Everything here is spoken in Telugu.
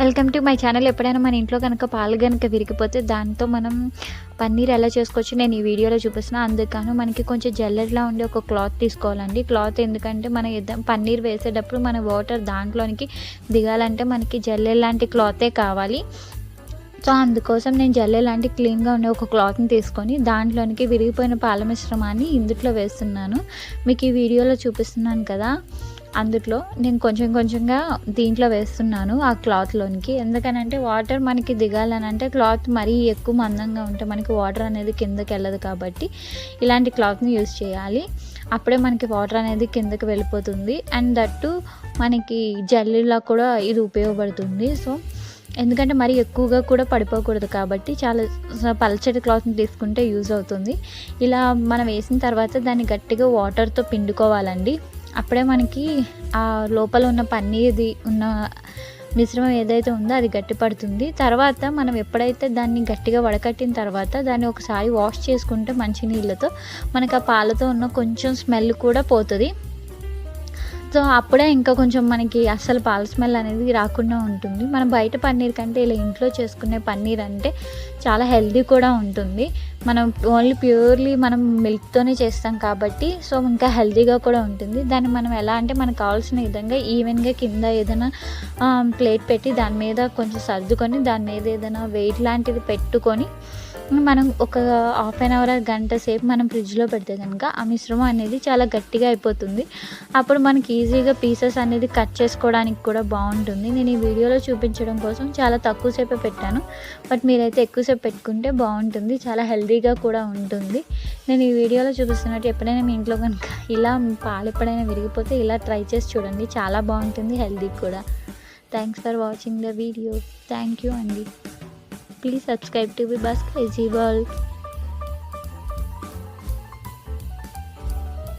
Welcome to my channel. ఎప్పుడైనా మన ఇంట్లో కనుక పాలు కనుక విరిగిపోతే దాంతో మనం పన్నీర్ ఎలా చేసుకోవచ్చు నేను ఈ వీడియోలో చూపిస్తున్నా. అందుకను మనకి కొంచెం జల్లెడ్లా ఉండే ఒక క్లాత్ తీసుకోవాలండి. క్లాత్ ఎందుకంటే మనం ఇద్ద- పన్నీర్ వేసేటప్పుడు మన వాటర్ దాంట్లోనికి దిగాలంటే మనకి జల్లెడ్ లాంటి క్లాతే కావాలి. సో అందుకోసం నేను జల్లె లాంటి క్లీన్గా ఉండే ఒక క్లాత్ని తీసుకొని దాంట్లోనికి విరిగిపోయిన పాల మిశ్రమాన్ని ఇందుట్లో వేస్తున్నాను. మీకు ఈ వీడియోలో చూపిస్తున్నాను కదా. అందుట్లో నేను కొంచెం కొంచెంగా దీంట్లో వేస్తున్నాను ఆ క్లాత్లోనికి ఎందుకనంటే వాటర్ మనకి దిగాలని అంటే క్లాత్ మరీ ఎక్కువ మందంగా ఉంటే మనకి వాటర్ అనేది కిందకి వెళ్ళదు కాబట్టి ఇలాంటి క్లాత్ని యూజ్ చేయాలి. అప్పుడే మనకి వాటర్ అనేది కిందకి వెళ్ళిపోతుంది. అండ్ దట్టు మనకి జల్లీలా కూడా ఇది ఉపయోగపడుతుంది. సో ఎందుకంటే మరి ఎక్కువగా కూడా పడిపోకూడదు కాబట్టి చాలా పలచటి క్లాత్ని తీసుకుంటే యూజ్ అవుతుంది. ఇలా మనం వేసిన తర్వాత దాన్ని గట్టిగా వాటర్తో పిండుకోవాలండి. అప్పుడే మనకి ఆ లోపల ఉన్న పన్నీర్ది ఉన్న మిశ్రమం ఏదైతే ఉందో అది గట్టి పడుతుంది తర్వాత మనం ఎప్పుడైతే దాన్ని గట్టిగా వడకట్టిన తర్వాత దాన్ని ఒకసారి వాష్ చేసుకుంటే మంచి నీళ్ళతో మనకి ఆ పాలతో ఉన్న కొంచెం స్మెల్ కూడా పోతుంది. సో అప్పుడే ఇంకా కొంచెం మనకి అస్సలు పాల స్మెల్ అనేది రాకుండా ఉంటుంది. మనం బయట పన్నీర్ కంటే ఇలా ఇంట్లో చేసుకునే పన్నీర్ అంటే చాలా హెల్దీ కూడా ఉంటుంది. మనం ఓన్లీ ప్యూర్లీ మనం మిల్క్తోనే చేస్తాం కాబట్టి సో ఇంకా హెల్దీగా కూడా ఉంటుంది. దాన్ని మనం ఎలా అంటే మనకు కావాల్సిన విధంగా ఈవెన్గా కింద ఏదైనా ప్లేట్ పెట్టి దాని మీద కొంచెం సర్దుకొని దాని మీద ఏదైనా వెయిట్ లాంటిది పెట్టుకొని మనం ఒక హాఫ్ అన్ అవర్ గంట సేపు మనం ఫ్రిడ్జ్లో పెడితే కనుక ఆ మిశ్రమం అనేది చాలా గట్టిగా అయిపోతుంది. అప్పుడు మనకి ఈజీగా పీసెస్ అనేది కట్ చేసుకోవడానికి కూడా బాగుంటుంది. నేను ఈ వీడియోలో చూపించడం కోసం చాలా తక్కువసేపే పెట్టాను. బట్ మీరైతే ఎక్కువసేపు పెట్టుకుంటే బాగుంటుంది. చాలా హెల్తీగా కూడా ఉంటుంది. నేను ఈ వీడియోలో చూపిస్తున్నట్టు ఎప్పుడైనా మీ ఇంట్లో కనుక ఇలా పాలు ఎప్పుడైనా విరిగిపోతే ఇలా ట్రై చేసి చూడండి. చాలా బాగుంటుంది హెల్తీ కూడా. Thanks for watching the video thank you అండి Please subscribe to Bibaska Easy World.